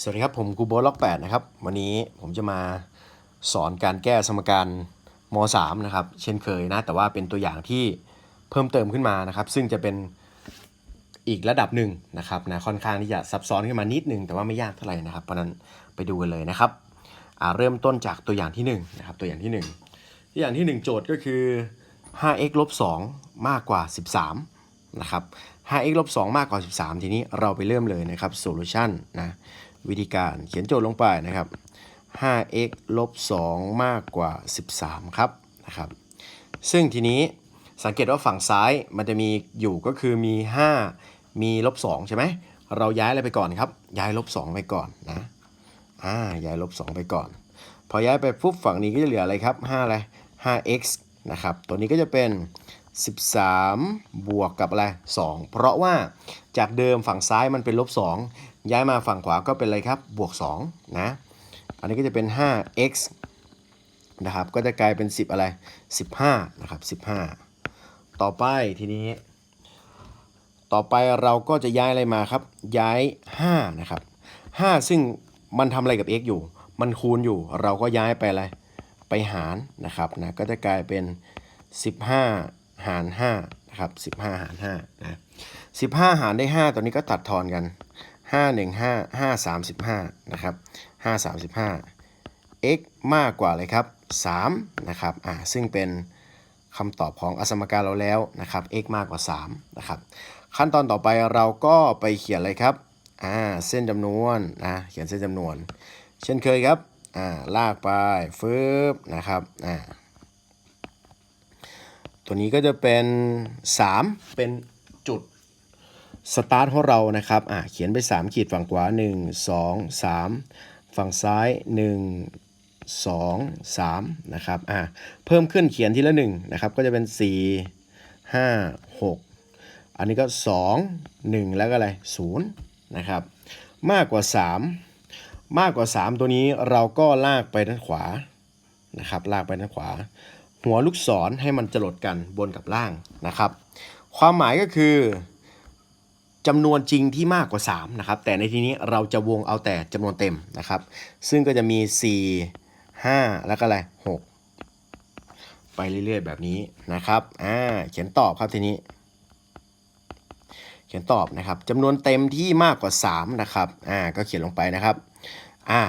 สวัสดีครับ ผมกูโบล็อก8นะครับ วันนี้ผมจะมาสอนการแก้สมการม 3 นะครับ เช่นเคยนะ แต่ว่าเป็นตัวอย่างที่เพิ่มเติมขึ้นมานะครับ ซึ่งจะเป็นอีกระดับหนึ่งนะครับนะค่อนข้างที่จะซับซ้อนขึ้นมานิดนึง แต่ว่าไม่ยากเท่าไหร่นะครับ เพราะนั้นไปดูกันเลยนะครับอ่าเริ่มต้นจากตัวอย่างที่1นงนะครับ ตัวอย่างที่ 1 ตัวอย่างที่ 1 โจทย์ก็คือ 5x ลบ2มากกว่า 13นะครับ 5x ลบ2มากกว่า 13 ทีนี้เราไปเริ่มเลยนะครับ solution นะ วิธีการเขียนโจทย์ลงไปนะครับ 5x ลบ 2 มากกว่า 13 ครับนะครับ ซึ่งทีนี้สังเกตว่าฝั่งซ้ายมันจะมีอยู่ก็คือมี 5 มีลบ 2 ใช่ไหม เราย้ายอะไรไปก่อนครับ ย้ายลบ 2 ไปก่อนนะ อ่า ย้ายลบ 2 ไปก่อน พอย้ายไปปุ๊บฝั่งนี้ก็จะเหลืออะไรครับ 5 อะไร 5x นะครับ ตัวนี้ก็จะเป็น 13 บวกกับอะไร 2 เพราะว่าจากเดิมฝั่งซ้ายมันเป็นลบ 2 ย้ายมาฝั่งขวาก็เป็นอะไรครับ บวก 2 นะ อันนี้ก็จะเป็น 5x นะครับ ก็จะกลายเป็น 10 อะไร 15 นะครับ 15 ต่อไปทีนี้ ต่อไปเราก็จะย้ายอะไรมาครับ ย้าย 5 นะครับ 5 ซึ่งมันทำอะไรกับ x อยู่ มันคูณอยู่ เราก็ย้ายไปอะไร ไปหารนะครับนะ ก็จะกลายเป็น 15 หาร5นะครับ15 หาร5นะ15 หารได้ 5 ตัวนี้ก็ตัดทอนกัน 5 1 5 5 35นะครับ5 35 x มากกว่าเลยครับ3นะครับอ่าซึ่งเป็นคำตอบของอสมการเราแล้วนะครับ x มากกว่า3นะครับขั้นตอนต่อไปเราก็ไปเขียนเลยครับอ่าเส้นจำนวนนะเขียนเส้นจำนวน เช่นเคยครับอ่าลากไปฟึบนะครับอ่า ตัวนี้ก็จะเป็น 3 เป็นจุดสตาร์ทของเรานะครับอ่าเขียนไป 3 ขีดฝั่งขวา 1 2 3 ฝั่งซ้าย 1 2 3นะครับอ่าเพิ่มขึ้นเขียนทีละ1นะครับก็จะเป็น 4 5 6 อันนี้ก็ 2 1 แล้วก็อะไร0นะครับมากกว่า 3 มากกว่า 3 ตัวนี้เราก็ลากไปด้านขวานะครับลากไปด้านขวา หัวลูกศรให้มันจรดกันบนกับล่างนะครับ ความหมายก็คือจำนวนจริงที่มากกว่า3นะครับแต่ในที่นี้เราจะวงเอาแต่จำนวนเต็มนะครับ ซึ่งก็จะมี 4 5 แล้วก็อะไร6ไปเรื่อยๆ แบบนี้นะครับอ่าเขียนตอบครับทีนี้ เขียนตอบนะครับจำนวนเต็มที่มากกว่า3นะครับอ่าก็เขียนลงไปนะครับอ่า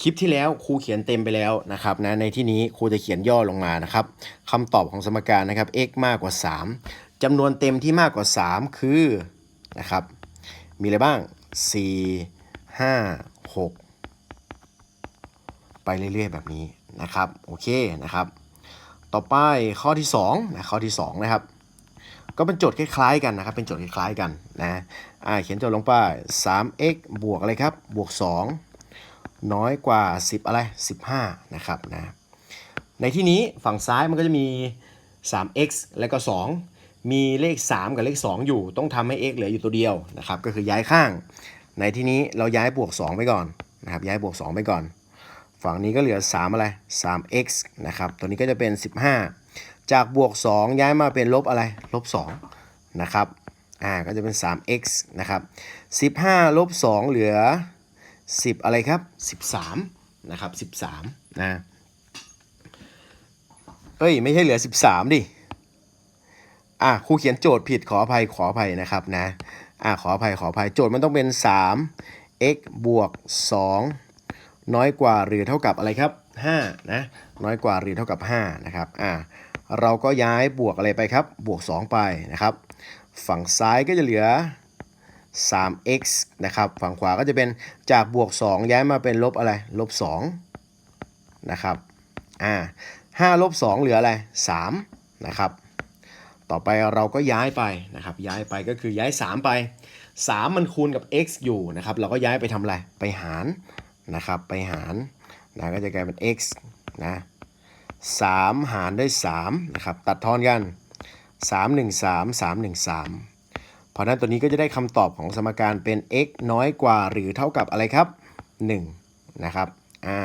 คลิปที่แล้วครูเขียนเต็มไปแล้วนะครับนะในที่นี้ครูจะเขียนย่อลงมานะครับคำตอบของสมการนะครับ x มากกว่า 3จำนวนเต็มที่มากกว่า 3 คือนะครับมีอะไรบ้าง 4 5 6 ไปเรื่อยๆ แบบนี้นะครับโอเคนะครับ ต่อไปข้อที่2นะข้อที่2นะครับก็เป็นโจทย์คล้ายๆกันนะครับ เป็นโจทย์คล้ายๆกันนะอ่าเขียนโจทย์ลงไป 3x บวกอะไรครับบวก 2 น้อยกว่า 10 อะไร 15 นะครับนะในที่นี้ฝั่งซ้ายมันก็จะมี 3x แล้วก็ 2 มีเลข 3 กับเลข 2 อยู่ ต้องทำให้ x เหลืออยู่ตัวเดียวนะครับก็คือย้ายข้าง ในที่นี้เราย้ายบวก 2 ไปก่อนนะครับย้ายบวก 2 ไปก่อน ฝั่งนี้ก็เหลือ 3 อะไร 3x นะครับตัวนี้ก็จะเป็น 15 จากบวก 2 ย้ายมาเป็นลบอะไรลบ2นะครับอ่าก็จะเป็น 3x นะครับ15ลบ2เหลือ 10 อะไรครับ 13 นะครับ 13 นะเอ้ย ไม่ใช่เหลือ 13 ดิ อะครูเขียนโจทย์ผิดขออภัยขออภัยนะครับนะ อะขออภัยขออภัยโจทย์มันต้องเป็น 3 x บวก 2 น้อยกว่าหรือเท่ากับอะไรครับ 5 นะ น้อยกว่าหรือเท่ากับ 5 นะครับ อะเราก็ย้ายบวกอะไรไปครับ บวก 2 ไปนะครับ ฝั่งซ้ายก็จะเหลือ 3x นะครับฝั่งขวาก็จะเป็นจากบวก 2 ย้ายมาเป็นลบอะไรลบ2นะครับอ่า5ลบ2เหลืออะไร3นะครับต่อไปเราก็ย้ายไปนะครับย้ายไปก็คือย้าย 3 ไป 3 มันคูณกับ x อยู่นะครับเราก็ย้ายไปทำอะไรไปหารนะครับไปหารนะก็จะกลายเป็น x นะ3หารด้วย3นะครับตัดทอนกัน 3 1 3 3 1 3 เพราะนั้นตัวนี้ก็จะได้คำตอบของสมการเป็น x น้อยกว่าหรือเท่ากับอะไรครับ 1 นะครับอ่า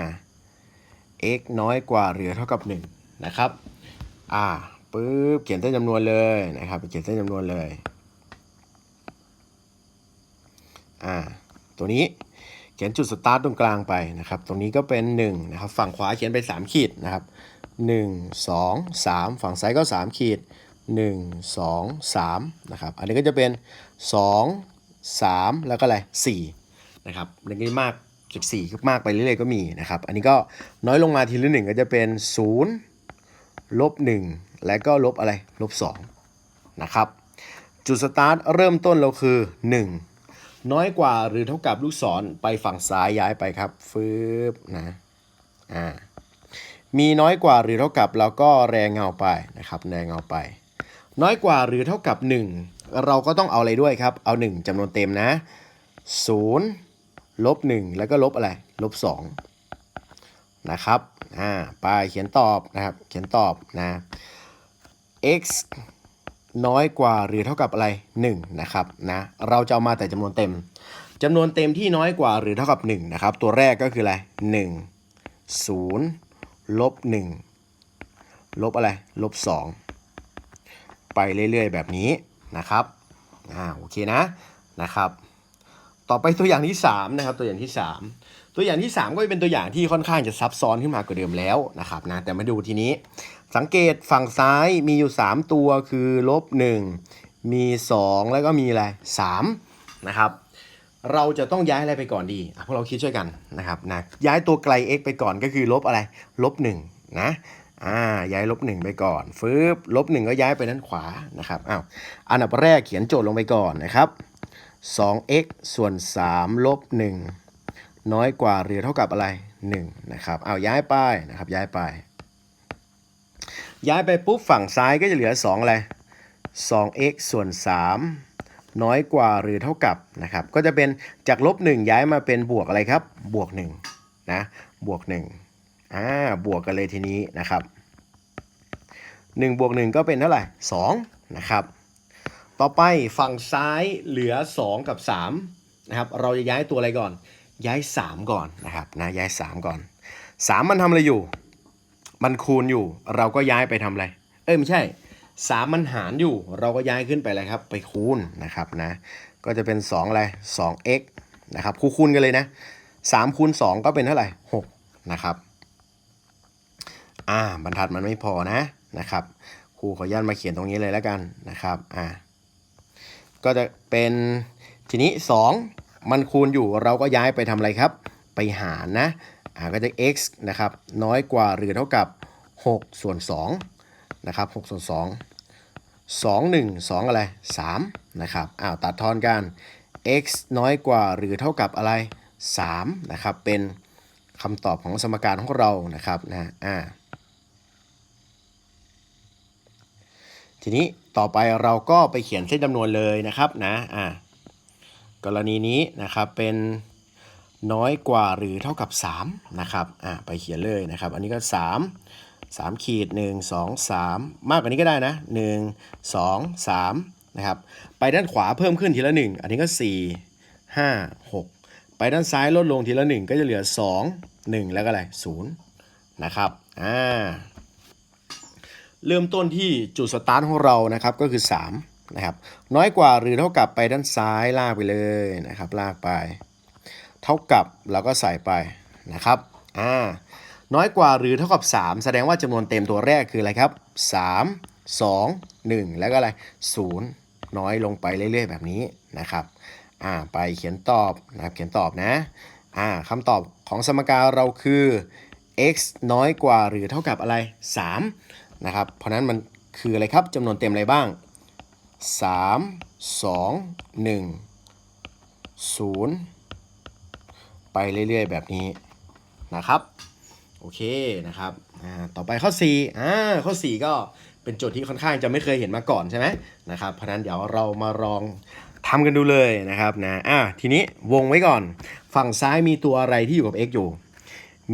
x น้อยกว่าหรือเท่ากับ 1 นะครับอ่าปึ๊บเขียนเส้นจำนวนเลยนะครับเขียนเส้นจำนวนเลยอ่าตัวนี้เขียนจุดสตาร์ทตรงกลางไปนะครับ ตรงนี้ก็เป็น 1 นะครับ ฝั่งขวาเขียนไป 3 ขีดนะครับ 1 2 3 ฝั่งซ้ายก็ 3 ขีด 1 2 3นะครับ อันนี้ก็จะเป็น 2 3 แล้วก็อะไร4นะครับอันนี้มากจาก4ก็มากไปเรื่อยๆก็มีนะครับ อันนี้ก็น้อยลงมาทีละหนึ่งก็จะเป็น 0 ลบ 1 และก็ลบอะไรลบ2นะครับ จุดสตาร์ทเริ่มต้นเราคือ 1 น้อยกว่าหรือเท่ากับลูกศรไปฝั่งซ้ายย้ายไปครับฟืบนะอ่ามีน้อยกว่าหรือเท่ากับเราก็แรงเงาไปนะครับแรงเงาไป น้อยกว่าหรือเท่ากับ 1 เราก็ต้องเอาอะไรด้วยครับ เอา 1จำนวนเต็มนะ 0 ลบ 1 แล้วก็ลบอะไร ลบ 2 นะครับ อ่าไปเขียนตอบนะครับ เขียนตอบนะ x น้อยกว่าหรือเท่ากับอะไร 1 นะครับนะ เราจะเอามาแต่จำนวนเต็มจำนวนเต็มที่น้อยกว่าหรือเท่ากับ 1 นะครับ ตัวแรกก็คืออะไร 1 0ลบ1ลบอะไร ลบ 2 ไปเรื่อยๆ แบบนี้นะครับอ่าโอเคนะนะครับ ต่อไปตัวอย่างที่3นะครับตัวอย่างที่ 3 ตัวอย่างที่ 3 ก็จะเป็นตัวอย่างที่ค่อนข้างจะซับซ้อนขึ้นมากว่าเดิมแล้วนะครับนะแต่มาดูทีนี้ สังเกตฝั่งซ้ายมีอยู่ 3 ตัวคือลบ1มี 2 แล้วก็มีอะไร3นะครับเราจะต้องย้ายอะไรไปก่อนดีพวกเราคิดช่วยกันนะครับนะย้ายตัวไกล x ไปก่อนก็คือลบอะไรลบ1นะ อ่าย้ายลบ1ไปก่อนฟึบลบ1ก็ย้ายไปด้านขวานะครับอ้าวอันดับแรกเขียนโจทย์ลงไปก่อนนะครับ 2x ส่วน 3 ลบ 1 น้อยกว่าหรือเท่ากับอะไร 1 นะครับเอาย้ายไปนะครับย้ายไป ย้ายไปปุ๊บฝั่งซ้ายก็จะเหลือ 2 อะไร 2x ส่วน 3 น้อยกว่าหรือเท่ากับนะครับ ก็จะเป็นจากลบ 1 ย้ายมาเป็นบวกอะไรครับ บวก 1 นะ บวก 1 อ่าบวกกันเลยทีนี้นะครับ1บวก1ก็เป็นเท่าไหร่2นะครับต่อไปฝั่งซ้ายเหลือ 2 กับ3นะครับเราจะย้ายตัวอะไรก่อน ย้าย 3 ก่อนนะครับนะย้าย 3 ก่อน 3 มันทำอะไรอยู่ มันคูณอยู่ เราก็ย้ายไปทำอะไร เอ้ยไม่ใช่ 3 มันหารอยู่ เราก็ย้ายขึ้นไปเลยครับ ไปคูณนะครับนะก็จะเป็น2อะไร 2x นะครับคูณคูณกันเลยนะ3คูณ2ก็เป็นเท่าไหร่6นะครับ อ่าบรรทัดมันไม่พอนะนะครับครูขออนุญาตมาเขียนตรงนี้เลยแล้วกันนะครับอ่าก็จะเป็นทีนี้ 2 มันคูณอยู่เราก็ย้ายไปทำอะไรครับ ไปหารนะอ่าก็จะ x นะครับน้อยกว่าหรือเท่ากับ 6 ส่วน2นะครับ6ส่วน2 2 1 2 อะไร3นะครับอ้าวตัดทอนกัน x น้อยกว่าหรือเท่ากับอะไร3นะครับเป็นคำตอบของสมการของเรานะครับนะอ่า ทีนี้ต่อไปเราก็ไปเขียนเส้นจำนวนเลยนะครับนะอ่ากรณีนี้นะครับเป็นน้อยกว่าหรือเท่ากับ 3 นะครับอ่าไปเขียนเลยนะครับ อันนี้ก็ 3 3 ขีด 1 2 3 มากกว่านี้ก็ได้นะ 1 2 3 นะครับ ไปด้านขวาเพิ่มขึ้นทีละ 1 อันนี้ก็ 4 5 6 ไปด้านซ้ายลดลงทีละ 1 ก็จะเหลือ 2 1 แล้วก็อะไร0นะครับอ่า เริ่มต้นที่จุดสตาร์ทของเรานะครับก็คือ 3 นะครับ น้อยกว่าหรือเท่ากับไปด้านซ้ายลากไปเลยนะครับ ลากไป เท่ากับเราก็ใส่ไปนะครับอ่าน้อยกว่าหรือเท่ากับ 3 แสดงว่าจำนวนเต็มตัวแรกคืออะไรครับ 3 2 1 แล้วก็อะไร 0 น้อยลงไปเรื่อย ๆ แบบนี้นะครับอ่าไปเขียนตอบนะครับเขียนตอบนะอ่าคำตอบของสมการเราคือ x น้อยกว่าหรือเท่ากับอะไร 3 นะครับ เพราะนั้นมันคืออะไรครับจำนวนเต็มอะไรบ้าง 3 2 1 0 ไปเรื่อยๆ แบบนี้นะครับโอเคนะครับอ่าต่อไปข้อ4อ่าข้อ 4 ก็เป็นโจทย์ที่ค่อนข้างจะไม่เคยเห็นมาก่อนใช่ไหมนะครับเพราะนั้นเดี๋ยวเรามาลองทำกันดูเลยนะครับนะอ่าทีนี้วงไว้ก่อน ฝั่งซ้ายมีตัวอะไรที่อยู่กับ x อยู่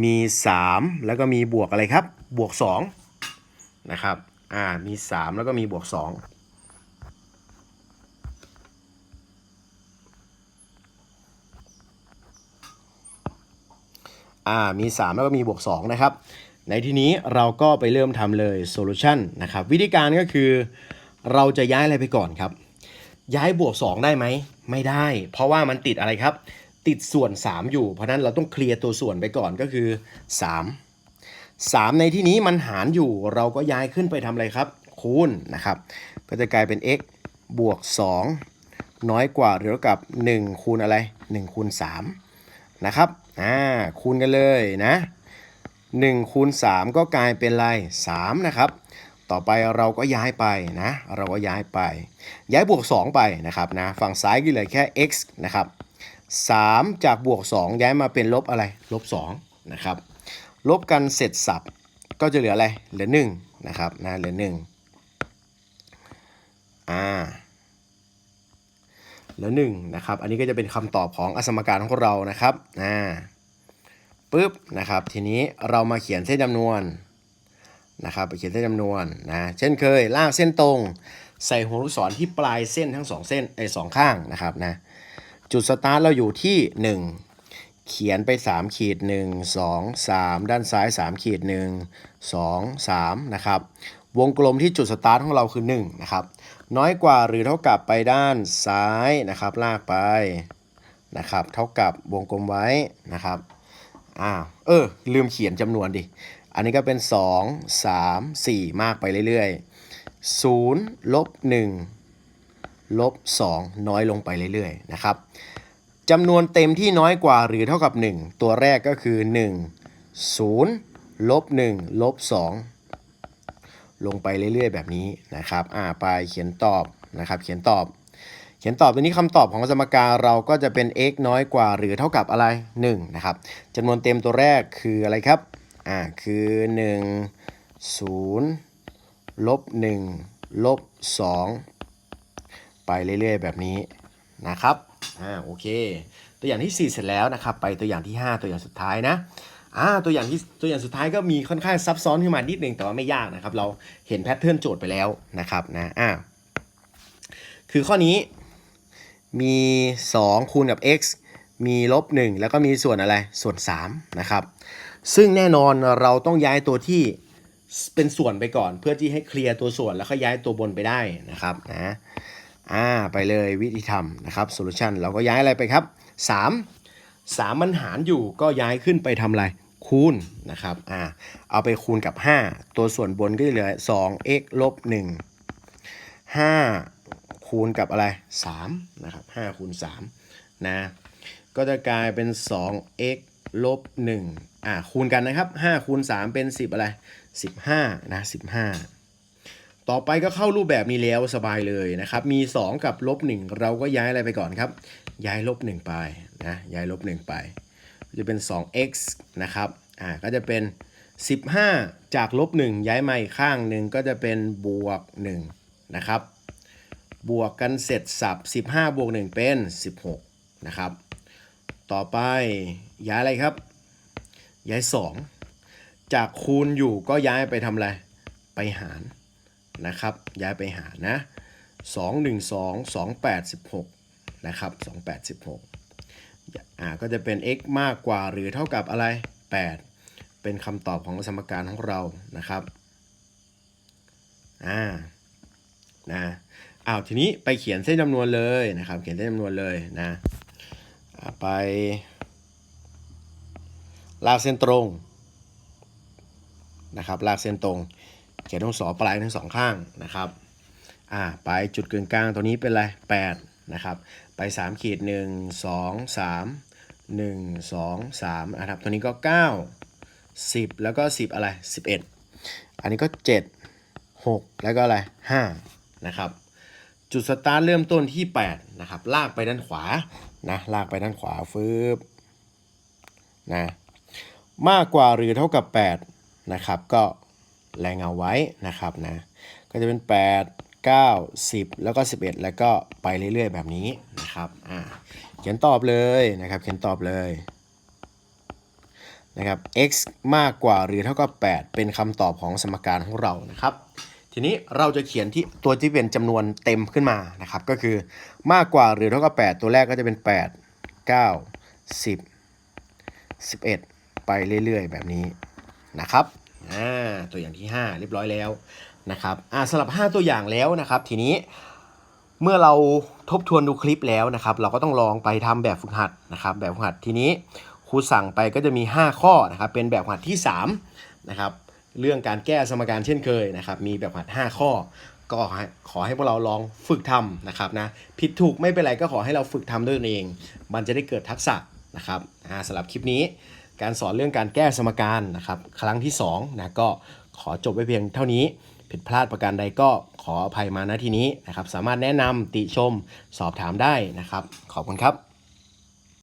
มี 3 แล้วก็มีบวกอะไรครับ บวก 2 นะครับ อ่า มี 3 แล้วก็มีบวก 2 อ่า มี 3 แล้วก็มีบวก 2 นะครับ ในที่นี้เราก็ไปเริ่มทำเลยโซลูชันนะครับ วิธีการก็คือเราจะย้ายอะไรไปก่อนครับ ย้ายบวก 2 ได้ไหม ไม่ได้ เพราะว่ามันติดอะไรครับ ติดส่วน 3 อยู่ เพราะนั้นเราต้องเคลียร์ตัวส่วนไปก่อนก็คือ 3 3 ในที่นี้มันหารอยู่เราก็ย้ายขึ้นไปทำอะไรครับ คูณนะครับ ก็จะกลายเป็น x บวก 2 น้อยกว่าหรือเท่ากับ 1 คูณอะไร 1 คูณ 3 นะครับอ่าคูณกันเลยนะ1คูณ3ก็กลายเป็นอะไร3นะครับต่อไปเราก็ย้ายไปนะ เราก็ย้ายไป ย้ายบวก 2 ไปนะครับนะ ฝั่งซ้ายก็เหลือแค่ x นะครับ 3 จากบวก 2 ย้ายมาเป็นลบอะไร ลบ2นะครับ ลบกันเสร็จสับก็จะเหลืออะไร เหลือ1นะครับนะเหลือ1อ่าเหลือ1นะครับ อันนี้ก็จะเป็นคำตอบของอสมการของเรานะครับอ่าปุ๊บนะครับ ทีนี้เรามาเขียนเส้นจำนวนนะครับไปเขียนเส้นจำนวนนะเช่นเคยลากเส้นตรง ใส่หัวลูกศรที่ปลายเส้นทั้งสองเส้นไอ้สองข้างนะครับนะจุดสตาร์ทเราอยู่ที่1 เขียนไป3ขีด1 2 3 ด้านซ้าย3ขีด1 2 3นะครับวงกลมที่จุดสตาร์ทของเราคือ1นะครับน้อยกว่าหรือเท่ากับไปด้านซ้ายนะครับลากไปนะครับเท่ากับวงกลมไว้นะครับอ้าวเออลืมเขียนจำนวนดิ อันนี้ก็เป็น 2 3 4 มากไปเรื่อยๆ0ลบ1ลบ2น้อยลงไปเรื่อยๆนะครับ จำนวนเต็มที่น้อยกว่าหรือเท่ากับ 1 ตัวแรกก็คือ 1 0ลบ1ลบ2ลงไปเรื่อยๆ แบบนี้นะครับ อ่าไปเขียนตอบนะครับ เขียนตอบ เขียนตอบตัวนี้คำตอบของสมการเราก็จะเป็น x น้อยกว่าหรือเท่ากับอะไร 1 นะครับจำนวนเต็มตัวแรกคืออะไรครับ อ่า คือ 1 0ลบ1ลบ2ไปเรื่อยๆ แบบนี้นะครับ อ่าโอเค ตัวอย่างที่ 4 เสร็จแล้วนะครับ ไปตัวอย่างที่ 5 ตัวอย่างสุดท้ายนะอ่าตัวอย่างที่ตัวอย่างสุดท้ายก็มีค่อนข้างซับซ้อนขึ้นมานิดนึงแต่ว่าไม่ยากนะครับ เราเห็นแพทเทิร์นโจทย์ไปแล้วนะครับนะอ่าคือข้อนี้มี 2 คูณกับ x มีลบ 1 แล้วก็มีส่วนอะไรส่วน3นะครับซึ่งแน่นอนเราต้องย้ายตัวที่เป็นส่วนไปก่อน เพื่อที่ให้เคลียร์ตัวส่วนแล้วก็ย้ายตัวบนไปได้นะครับนะ อ่าไปเลยวิธีทำนะครับโซลูชันเราก็ย้ายอะไรไปครับ 3 3 มันหารอยู่ก็ย้ายขึ้นไปทำอะไรคูณนะครับอ่าเอาไปคูณกับ 5 ตัวส่วนบนก็จะเหลือ 2x ลบ 1 5 คูณกับอะไร 3 นะครับ 5 คูณ 3 นะ ก็จะกลายเป็น 2x ลบ 1 อ่าคูณกันนะครับ 5 คูณ 3 เป็น 10 อะไร 15 นะ 15 ต่อไปก็เข้ารูปแบบนี้แล้วสบายเลยนะครับ มี 2 กับลบ1เราก็ย้ายอะไรไปก่อนครับ ย้ายลบ1ไปนะ ย้ายลบ1ไป จะเป็น 2x นะครับ อ่า ก็จะเป็น 15 จากลบ1ย้ายมาอีกข้างหนึ่งก็จะเป็นบวก1นะครับ บวกกันเสร็จสับ 15 บวก 1 เป็น 16 นะครับ ต่อไปย้ายอะไรครับ ย้าย 2 จากคูณอยู่ก็ย้ายไปทำอะไร ไปหาร นะครับ ย้ายไปหารนะ 2 1 2 2 8 16 นะครับ 2 8 16 อ่า ก็จะเป็น x มากกว่าหรือเท่ากับอะไร 8 เป็นคำตอบของสมการของเรา นะครับ อ่า นะอ้าวทีนี้ไปเขียนเส้นจำนวนเลยนะครับ เขียนเส้นจำนวนเลยนะไปลากเส้นตรงนะครับลากเส้นตรง เขียนตรงสอปลายทั้งสองข้างนะครับอ่าไปจุดกึ่งกลางตัวนี้เป็นอะไร8นะครับไป3ขีด1 2 3 1 2 3นะครับตัวนี้ก็ 9 10 แล้วก็ 10 อะไร 11 อันนี้ก็ 7 6 แล้วก็อะไร5นะครับจุดสตาร์ทเริ่มต้นที่8นะครับลากไปด้านขวานะลากไปด้านขวาฟืบนะมากกว่าหรือเท่ากับ8นะครับก็ แรงเอาไว้นะครับนะ ก็จะเป็น 8 9 10 แล้วก็ 11 แล้วก็ไปเรื่อยๆ แบบนี้นะครับอ่าเขียนตอบเลยนะครับเขียนตอบเลยนะครับ x มากกว่าหรือเท่ากับ 8 เป็นคำตอบของสมการของเรานะครับ ทีนี้เราจะเขียนที่ตัวที่เป็นจำนวนเต็มขึ้นมานะครับ ก็คือมากกว่าหรือเท่ากับ 8 ตัวแรกก็จะเป็น 8 9 10 11 ไปเรื่อยๆ แบบนี้นะครับ อ่าตัวอย่างที่ 5 เรียบร้อยแล้วนะครับอ่าสำหรับ 5 ตัวอย่างแล้วนะครับ ทีนี้เมื่อเราทบทวนดูคลิปแล้วนะครับ เราก็ต้องลองไปทำแบบฝึกหัดนะครับ แบบฝึกหัดทีนี้ครูสั่งไปก็จะมี 5 ข้อนะครับเป็นแบบฝึกหัดที่3นะครับเรื่องการแก้สมการเช่นเคยนะครับ มีแบบหัด 5 ข้อ ก็ขอให้พวกเราลองฝึกทำนะครับนะผิดถูกไม่เป็นไรก็ขอให้เราฝึกทำด้วยตนเอง มันจะได้เกิดทักษะนะครับอ่าสำหรับคลิปนี้ การสอนเรื่องการแก้สมการนะครับครั้งที่2นะก็ขอจบไว้เพียงเท่านี้ ผิดพลาดประการใดก็ขออภัยมาณที่นี้นะครับ สามารถแนะนำติชมสอบถามได้นะครับ ขอบคุณครับ